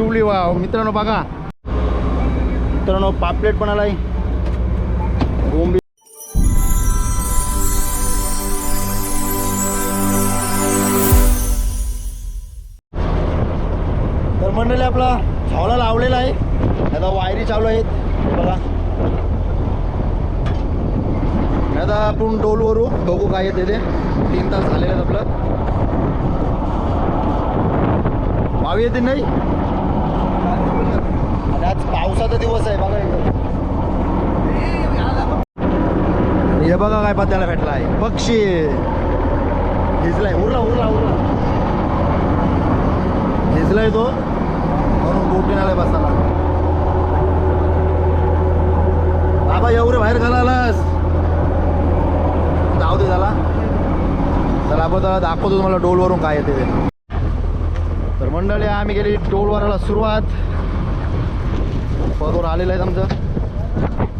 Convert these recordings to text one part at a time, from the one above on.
पिवळी वाव. मित्रांनो बघा. मित्रांनो पापलेट पण आलाय. बोंबी तर मंडळी आपला झावला लावलेला आहे. आता वायरी चालू आहेत. बघा. आता आपण डोलवरू. बघू काय येते ते तीन तास झालेले आहेत आपलं. वावी येते नाही? पावसाचा दिवस आहे बघा इकडं. हे बघा काय पत्त्याला भेटला आहे. पक्षी. भिजलाय. उरला उरला उरला. भिजलाय तो. म्हणून बोटीन आलाय बसायला बाबा एवढे बाहेर घालालास जाऊ दे झाला चला आपण त्याला दाखवतो तुम्हाला डोलवरून काय येते ते. तर मंडळी आम्ही गेली टोलवराला सुरुवात. पदवर आलेलं आहे आमचं.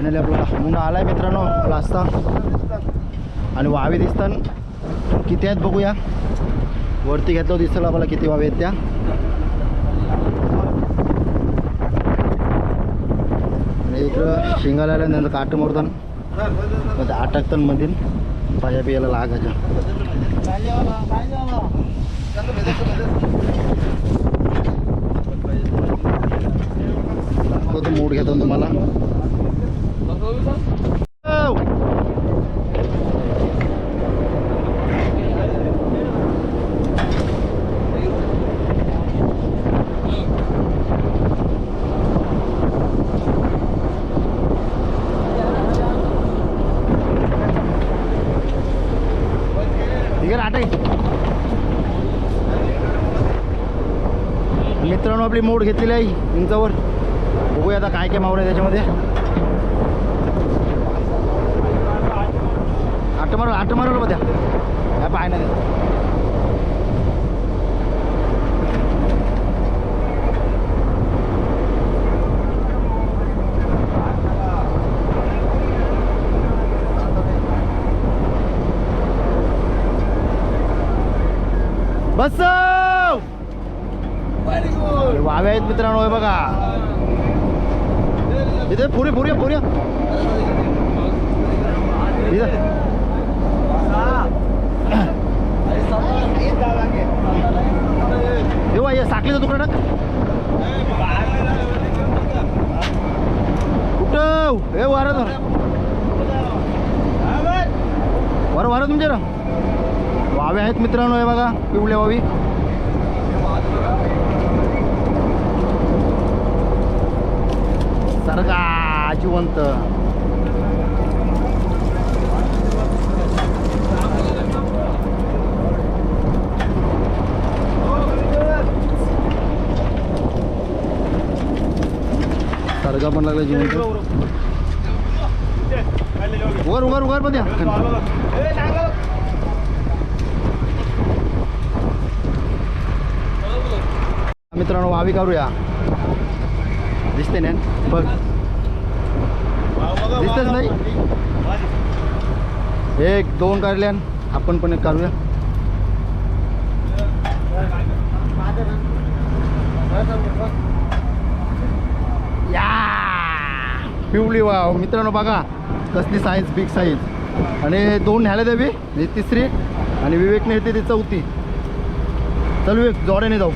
फायनली आपला आला आहे मित्रांनो लास्ता आणि वावे दिसतात किती आहेत बघूया. वरती घेतलं दिसतं आपल्याला किती वावे आहेत त्या. आणि इकडं शिंगाला नंतर काट मोरतात मग आटकतान मधील पाया पियाला लागायच्या. तो मूड घेतो तुम्हाला. Loser? No! मित्रांनो आपली मोड घेतलेली आहे इंचावर बघूया आता काय काय मावलं आहे त्याच्यामध्ये आठ मारू आठ मारू मध्ये काय पाय नाही बस वावे आहेत मित्रांनो हे बघा इथे पुरे पुरे पुरे इथं हे या हे साखळीचा तुकडा टाक. कुठं? हे वारं धर. वारं वारं ना वावे आहेत मित्रांनो हे बघा पिवळे वावी. सरगा जिवंत. सरगा पण लागला जिवंत. उगार उगार उगार पण द्या. मित्रांनो वावी काढूया. दिसते ना? बघ. दिसतच नाही? एक दोन काढल्यान आपण पण एक काढूया या पिवळी वाव. मित्रांनो बघा कसली साईज बिग साईज आणि दोन न्यायला द्यावी ही तिसरी आणि विवेकने येते ती चौथी. चल विवेक जोड्याने जाऊ.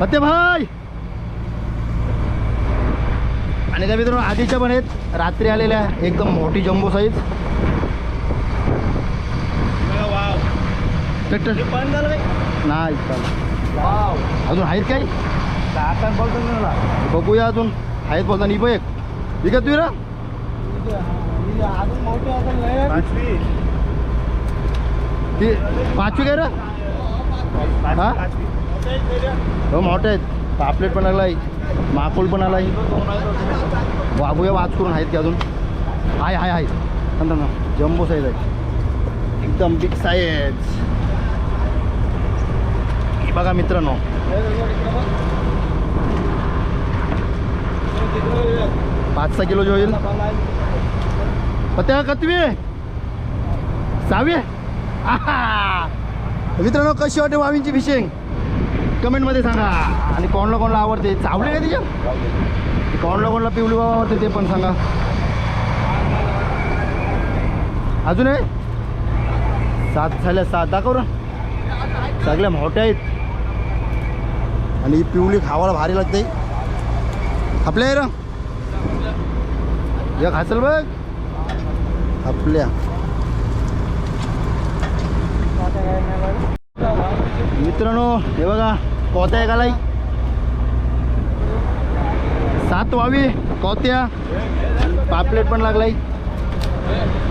फते भाई! आणि त्या मित्रांनो आधीच्या पण आहेत. रात्री आलेल्या एकदम मोठी जम्बो साईज ट्रॅक्टर. नाही चालेल. अजून आहेत काय बघूया अजून. आहेत बोलता नाही बघ ठीक आहे तुझी ती पाचवी काय रे? हा? हो मोठे आहेत. पापलेट पण आलाय. माकोल पण आलाय. वागूया वाच करून आहेत की अजून? आहे आहे आहे नंतर ना जम्बो साईज आहे एकदम बिग साईज बघा मित्रांनो. पाच सहा किलो होईल. पत्या कतवी सावी आहा. मित्रांनो कशी वाटते वावींची फिशिंग कमेंटमध्ये सांगा. आणि कोणला कोणला आवडते? चावले का तिच्या? कोणला कोणला पिवली बाबा आवडते ते पण सांगा. अजून आहे? सात झाल्या सात. दाखव ना. सगळ्या मोठ्या आहेत. आणि ही पिवळी खावायला भारी लागते. आपल्या र या हासल बघ. आपल्या. मित्रांनो हे बघा कोत्या आहे लाई सात वावी कोत्या पापलेट पण लागलाय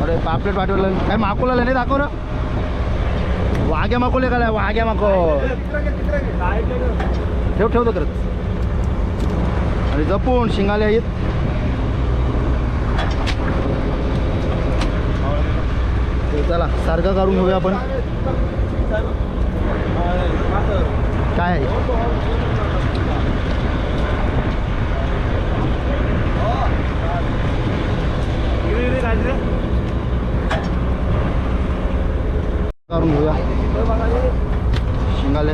अरे पापलेट पाठवलं. काय माकोला नाही दाखव ना. वाघ्या माकोले का वाघ्या माको ठेव ठेवतो करत. आणि जपून शिंगाले आहेत. चला सारखं काढून घेऊया आपण. काय आहे? काढून घेऊया. शिंगाले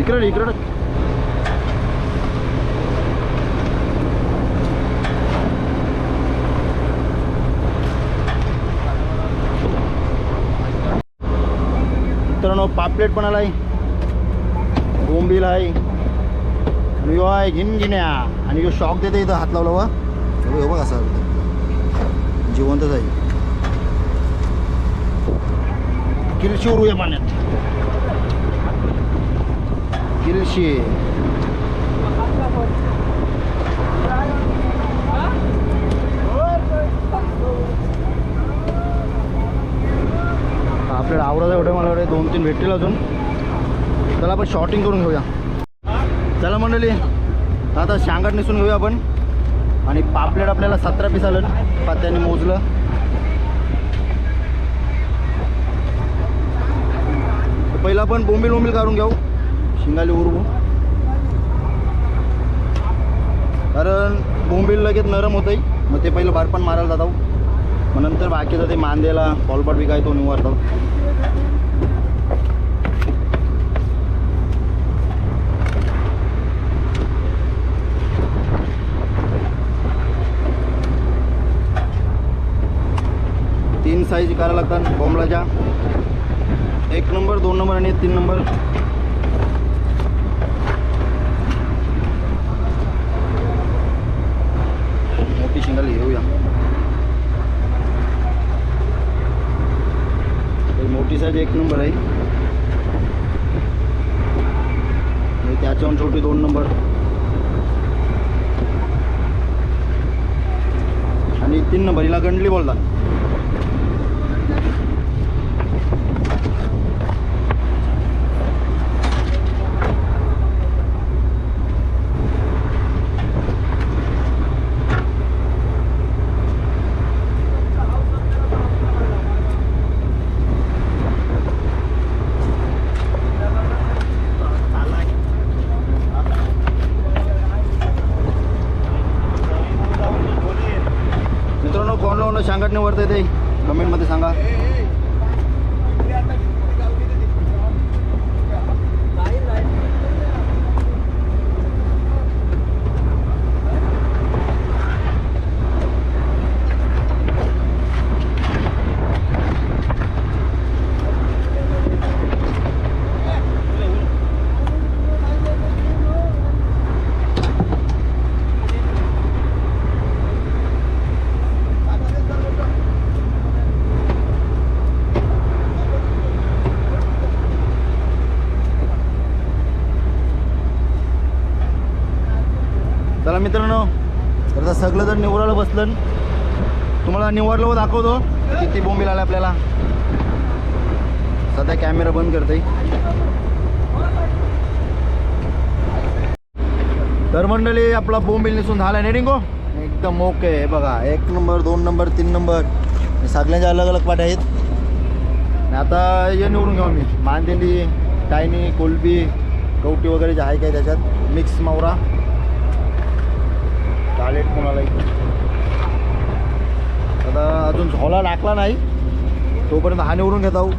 इकडे इकडे. मित्रांनो पापलेट पण आलाय. बोंबील आहे. यो आहे घिनगिन्या आणि यो शॉक देते इथं हात लावला वा हो बघ असा. जिवंतच आहे किलशी उरूया पाण्यात. किलशी. आपल्याला आवडत एवढं मला वाटतं दोन तीन भेटतील अजून. त्याला आपण शॉर्टिंग करून घेऊया. चला मंडळी आता शांगाट नेसून घेऊया आपण. आणि पापलेट आपल्याला सतरा पीस आलं. पात्याने मोजलं. तर पहिला आपण बोंबील बोंबील काढून घेऊ. शिंगाली उरवू. कारण बोंबील लगेच नरम होतं मग ते पहिलं बारपण मारायला जातो मग नंतर बाकीचं ते मांदेला कॉलपाट विकायतो निवारतो. तीन साईज करायला लागतात बॉम्बलाच्या एक नंबर दोन नंबर आणि तीन नंबर मोठी शिंगाली घेऊया. मोठी साईज एक नंबर आहे. आणि त्याच्याहून छोटी दोन नंबर आणि तीन नंबर हिला गंडली बोलतात मित्रांनो कोण वरते ते कमेंटमध्ये सांगा. चला मित्रांनो तर आता सगळं जर निवडायला बसलं तुम्हाला निवडलं दाखवतो किती बोंबील आला आपल्याला. सध्या कॅमेरा बंद करते. तर मंडळी आपला बोंबील निसून झाला नाही रिंगो एकदम ओके बघा एक नंबर दोन नंबर तीन नंबर सगळ्यांच्या अलग अलग पाट आहेत आता हे निवडून घेऊ मी मांदेली टायनी कोलबी कवटी वगैरे जे आहे काय त्याच्यात. मिक्स मावरा. रेट कोणालाही. आता अजून झोला टाकला नाही. तोपर्यंत हा निवडून घेत आहो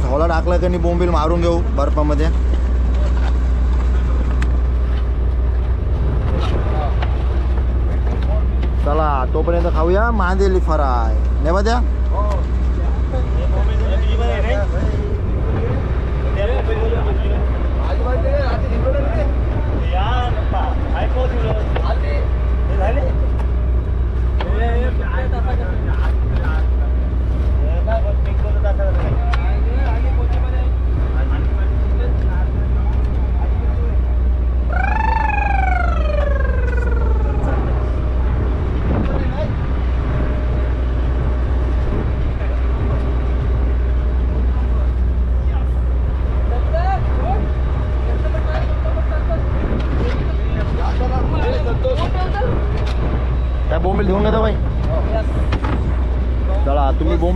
झोला टाकला की नाही बोंबील मारून घेऊ बर्फामध्ये. चला तोपर्यंत खाऊया मांदेली फराय नेवा बा द्या काय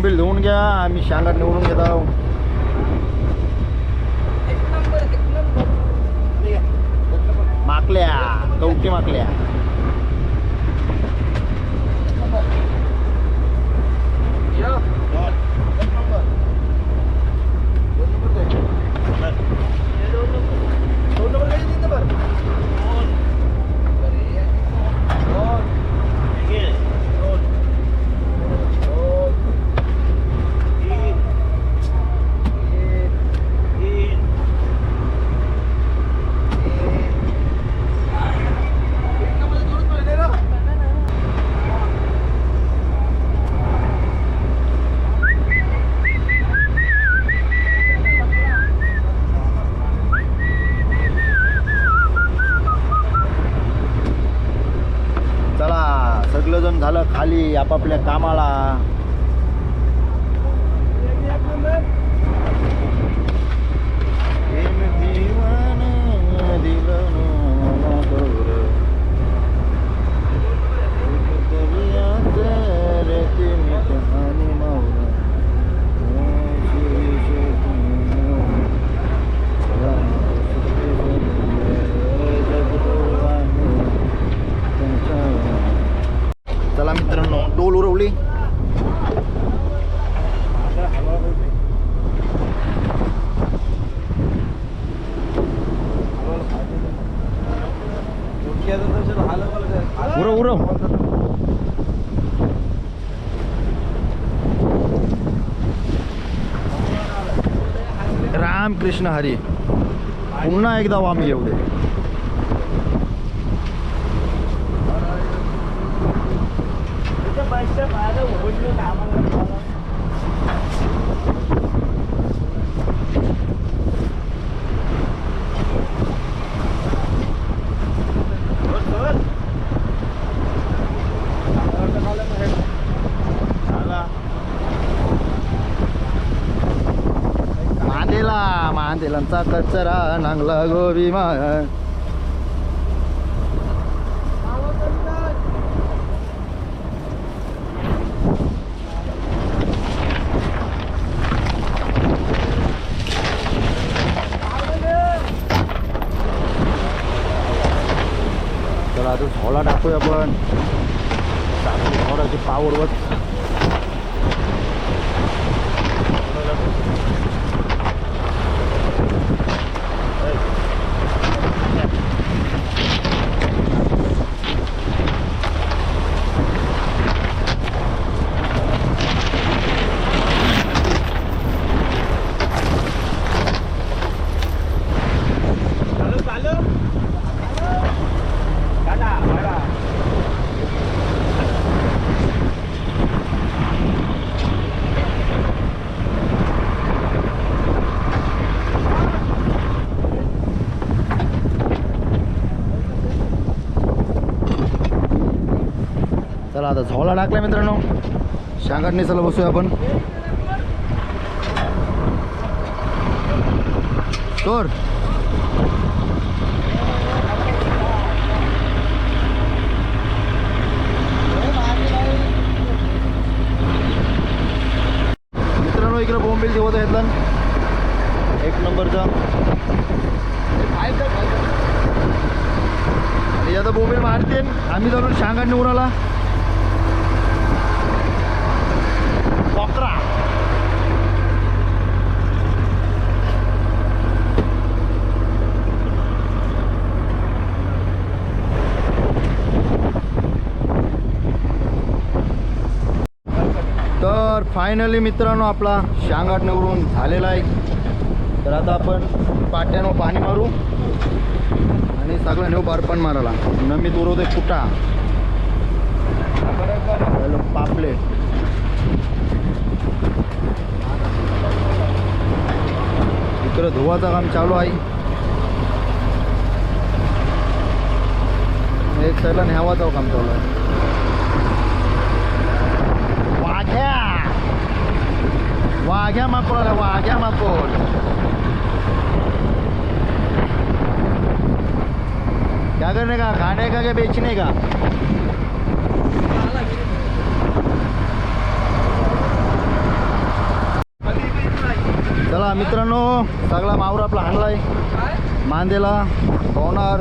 बोंबील धुवून घ्या आम्ही शांगात निवडून घेत आहो माकल्या कवटी माकल्या. आपापल्या कामाला कृष्ण हरी. पुन्हा एकदा वाम वामी एवढे मांदेला मांदेलांचा कचरा नांगला गोबी मा चला आता झोला टाकूया आपण. झोडाची पावर बघ चला आता झोला टाकला मित्रांनो. शांगाटने चला बसूया आपण. तोर मित्रांनो इकडे बोंबील देवत आहेत एक नंबरचा. आणि आता बोंबील मारते आम्ही जाऊन शांगाटने उराला बकरा तर फायनली मित्रांनो आपला शांगाट निवडून झालेला आहे. तर आता आपण पाट्यानं पाणी मारू आणि सगळं नेऊ बर्पण मारायला. नमी उरवते कुटा पहिलं पापलेट इकडं धुवाचं काम चालू आहे. एक साईडला न्यावाचं काम चालू आहे वाघ्या वाघ्या माकोड वाघ्या माकोड क्या करने का? खाने का क्या बेचने का? चला मित्रांनो सगळा मावर आपला हाणलाय. मांदेला पवनार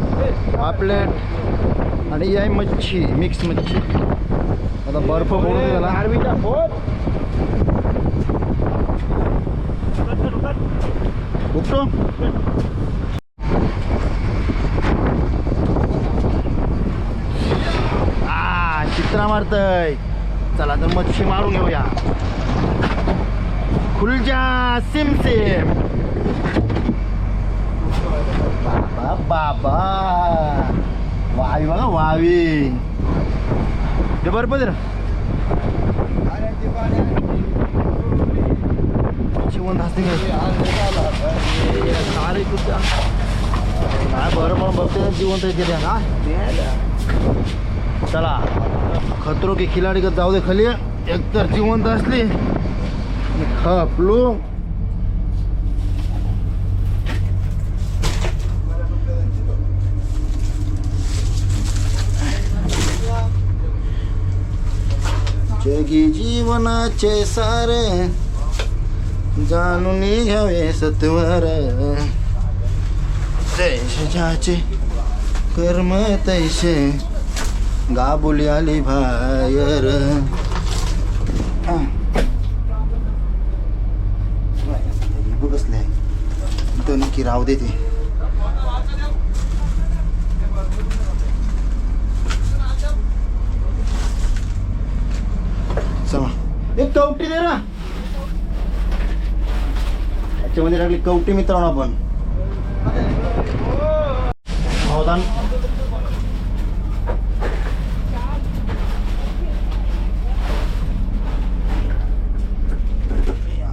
पापलेट आणि ही आहे मच्छी मिक्स मच्छी. आता बर्फ फोडून त्याला. उठतो आ चित्रा मारतय चला तर मच्छी मारून घेऊया खुलजा सिम सिम बाबा बाबा वावी बघा वावी ते बरं शिवण जिवंत असते काय नाही बरं पण बघते जिवंत आहे ते ना चला. खतरो की खिलाडी का जाऊ दे खाली एकतर जिवंत असली. आणि खपलो. जगी जीवनाचे सारे. जाणून घ्यावे सत्वर. जैसे कर्म तैसे गाबुली आली भायर बसले इथं नक्की राव देते चला. एक कवटी दे ना. त्याच्यामध्ये टाकली कवटी मित्रांनो आपण. भावदान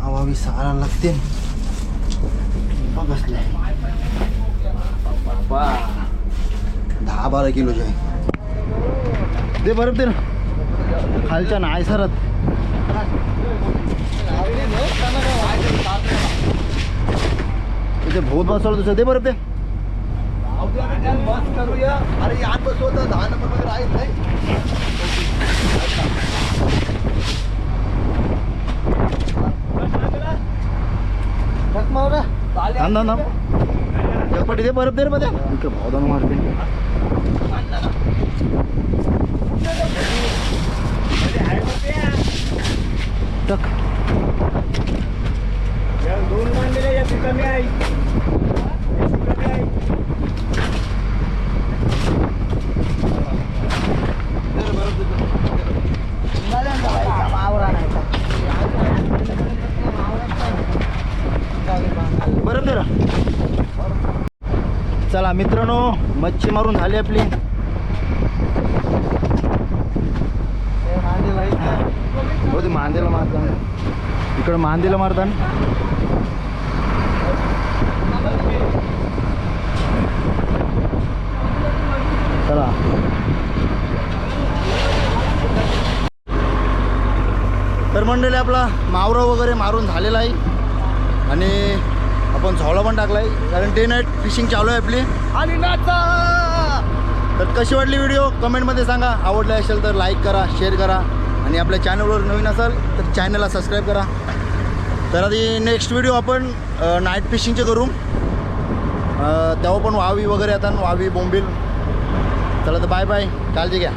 आवावी सारा लागते. बघ दहा बारा किलोचे ते बरं ते ना. खालच्या नाही सरत. त्याचे भूत बसवलं दुसरं ते बरं ते. बस करूया. अरे यात बसवता दहा नंबरमध्ये राहील नाही. थांब थांब एकपटी ते बरं ते रे मध्ये इकडे भावदान मारते. टक दोन मांडलेल्या या कमी आहे बरं ते चला मित्रांनो मच्छी मारून झाली आपली. हो ते मांदेला मारतात इकडं मांदेला मारतात चला. तर मंडळी आपला मावरा वगैरे मारून झालेला आहे. आणि आपण झोळा पण टाकला आहे कारण डे नाईट फिशिंग चालू आहे आपली. आणि नाचा! तर कशी वाटली व्हिडिओ कमेंटमध्ये सांगा. आवडले असेल तर लाईक करा शेअर करा. आणि आपल्या चॅनलवर नवीन असाल तर चॅनलला सबस्क्राईब करा. तर आधी नेक्स्ट व्हिडिओ आपण नाईट फिशिंगचे करू. तेव्हा पण वावी वगैरे येतात वावी बोंबील. चला तर बाय बाय काळजी घ्या.